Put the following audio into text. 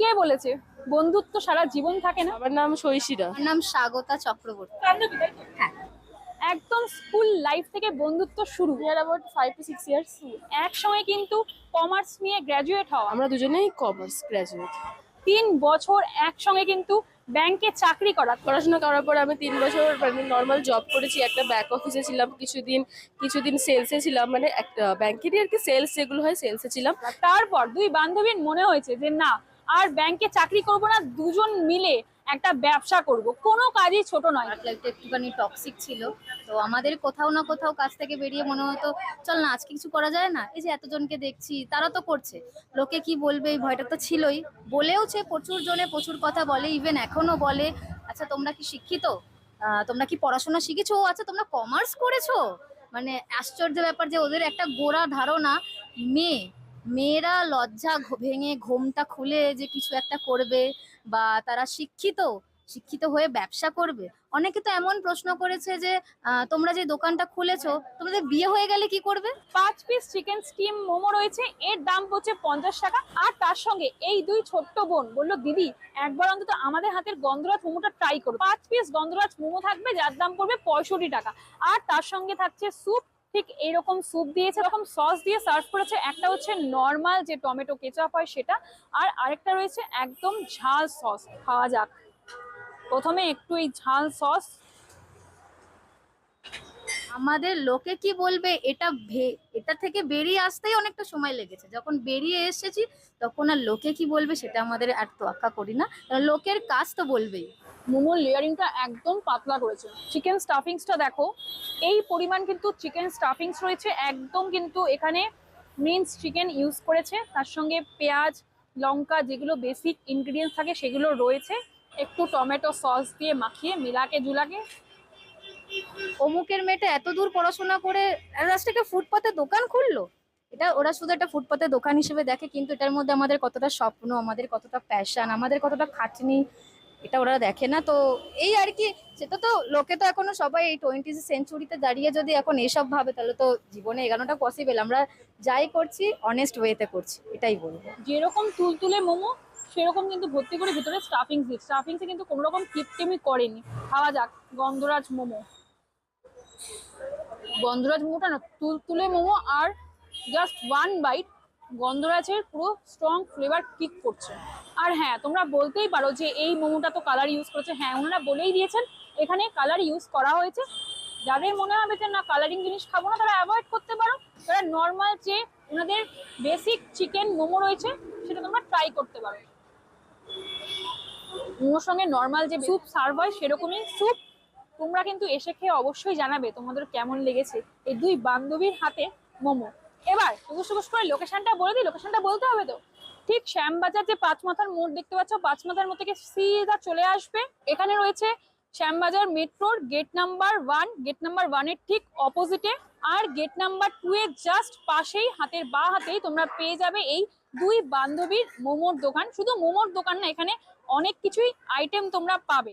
কে বলেছে? বন্ধুত্ব সারা জীবন থাকে না? আমার নাম শৈশিরা আমার নাম স্বাগতা চক্রবর্তী। হ্যাঁ। একদম স্কুল লাইফ থেকে বন্ধুত্ব শুরু। Near about five two six years একসঙ্গে কিন্তু কমার্স নিয়ে গ্র্যাজুয়েট হওয়া। আমরা দুজনেই কমার্স গ্র্যাজুয়েট তিন বছর একসঙ্গে কিন্তু ব্যাংকে চাকরি করা। পড়াশোনা করার পর আমি তিন বছর মানে নর্মাল জব করেছি। একটা ব্যাক অফিসে ছিলাম কিছুদিন কিছুদিন সেলসে ছিলাম। মানে একটা ব্যাংকেরই আর কি সেলস যেগুলো হয় সেলসে ছিলাম। তারপর দুই বান্ধবীর মনে হয়েছে যে না আর ব্যাংকে চাকরি করব না, দুজন মিলে একটা ব্যবসা করব। কোনো কাজই ছোট নয়। লাইফটা একটুখানি টক্সিক ছিল, তো আমাদের কোথাও না কোথাও কাজ থেকে বেরিয়ে মনে হতো, চল না, আজকে কিছু করা যায় না? এই যে এতজনকে দেখছি, তারা তো করছে। লোকে কি বলবে, এই ভয়টা তো ছিলই। বলেওছে প্রচুর জনে প্রচুর কথা বলে ইভেন এখনও বলে আচ্ছা তোমরা কি শিক্ষিত? তোমরা কি পড়াশোনা শিখেছো? আচ্ছা তোমরা কমার্স করেছ? মানে আশ্চর্য ব্যাপার যে ওদের একটা গোড়া ধারণা মেয়ে মেয়েরা লজ্জা ভেঙে ঘোমটা খুলে যে কিছু একটা করবে বা তারা শিক্ষিত শিক্ষিত হয়ে ব্যবসা করবে। অনেকে তো এমন প্রশ্ন করেছে যে তোমরা যে দোকানটা খুলেছো, তোমাদের বিয়ে হয়ে গেলে কি করবে? পাঁচ পিস চিকেন স্টিম মোমো রয়েছে, এর দাম পড়ছে পঞ্চাশ টাকা। আর তার সঙ্গে এই দুই ছোট্ট বোন বলল, দিদি, একবার অন্তত আমাদের হাতের গন্ধরাজ মোমোটা ট্রাই করো। পাঁচ পিস গন্ধরাজ মোমো থাকবে, যার দাম পড়বে পঁয়ষট্টি টাকা। আর তার সঙ্গে থাকছে স্যুপ ঠিক এইরকম স্যুপ দিয়েছে, এরকম সস দিয়ে সার্ভ করেছে। একটা হচ্ছে নর্মাল যে টমেটো কেচাপ হয় সেটা, আর আরেকটা রয়েছে একদম ঝাল সস খাওয়া যাক। প্রথমে একটু এই ঝাল সস আমাদের লোকে কি বলবে, এটা এটা থেকে বেরিয়ে আসতেই অনেকটা সময় লেগেছে। যখন বেরিয়ে এসেছি, তখন আর লোকে কি বলবে সেটা আমাদের আর তোয়াক্কা করি না। লোকের কাজ তো বলবেই। মোমোর লেয়ারিংটা একদম পাতলা করেছে। চিকেন স্টাফিংসটা দেখো, এই পরিমাণ কিন্তু চিকেন স্টাফিংস রয়েছে, একদম কিন্তু এখানে মিন্স চিকেন ইউজ করেছে। তার সঙ্গে পেঁয়াজ, লঙ্কা যেগুলো বেসিক ইনগ্রিডিয়েন্টস থাকে সেগুলো রয়েছে। একটু টমেটো সস দিয়ে মাখিয়ে, মিলাকে জুলাকে। অমুকের মেয়েটা এত দূর পড়াশোনা করে রাস্তাকে ফুটপাতে দোকান খুললো? এটা ওরা শুধু একটা ফুটপাতে দোকান হিসেবে দেখে, কিন্তু এটার মধ্যে আমাদের কতটা স্বপ্ন, আমাদের কতটা প্যাশন আমাদের কতটা খাটনি এটা ওরা দেখে না। তো এই আর কি, সেটা তো লোকে তো এখনও সবাই এই টোয়েন্টি সেঞ্চুরিতে দাঁড়িয়ে যদি এখন এসব ভাবে, তাহলে তো জীবনে এগানোটা পসিবল আমরা যাই করছি অনেস্ট ওয়েতে করছি, এটাই বলব। যেরকম তুলতুলে মোমো, সেরকম কিন্তু ভর্তি করে ভিতরে স্টাফিংস দিচ্ছে। স্টাফিংসে কিন্তু কোনো রকম কিপটিমি করেনি। খাওয়া যাক, গন্ধরাজ মোমো। গন্ধরাজ মোমোটা না, তুলতুলে মোমো আর জাস্ট ওয়ান বাইট গন্ধরাজের পুরো স্ট্রং ফ্লেভার কিক করছে। আর হ্যাঁ তোমরা বলতেই পারো যে এই মোমোটা তো কালার ইউজ করেছে। হ্যাঁ ওনারা বলেই দিয়েছেন, এখানে কালার ইউজ করা হয়েছে। যাদের মনে হবে যে না কালারিং জিনিস খাব না, তারা অ্যাভয়েড করতে পারো। তারা নর্মাল যে ওনাদের বেসিক চিকেন মোমো রয়েছে, সেটা তোমরা ট্রাই করতে পারো। মোমোর সঙ্গে নর্মাল যে স্যুপ সার্ভ হয়, সেরকমই স্যুপ তোমরা কিন্তু এসে খেয়ে অবশ্যই জানাবে তোমাদের কেমন লেগেছে। এই দুই বান্ধবীর হাতে মোমো। এবার টুকুস টুকুস করে লোকেশনটা বলে দিই লোকেশনটা বলতে হবে তো? ঠিক শ্যামবাজার যে পাঁচ মাথার মোড় দেখতে পাচ্ছ, পাঁচ মাথার মোড় থেকে সিধা চলে আসবে। এখানে রয়েছে শ্যামবাজার মেট্রোর gate number one gate number ওয়ানের ঠিক অপোজিটে আর গেট নাম্বার টু এর জাস্ট পাশেই, হাতের বা হাতেই তোমরা পেয়ে যাবে এই দুই বান্ধবীর মোমোর দোকান। শুধু মোমোর দোকান না, এখানে অনেক কিছুই আইটেম তোমরা পাবে।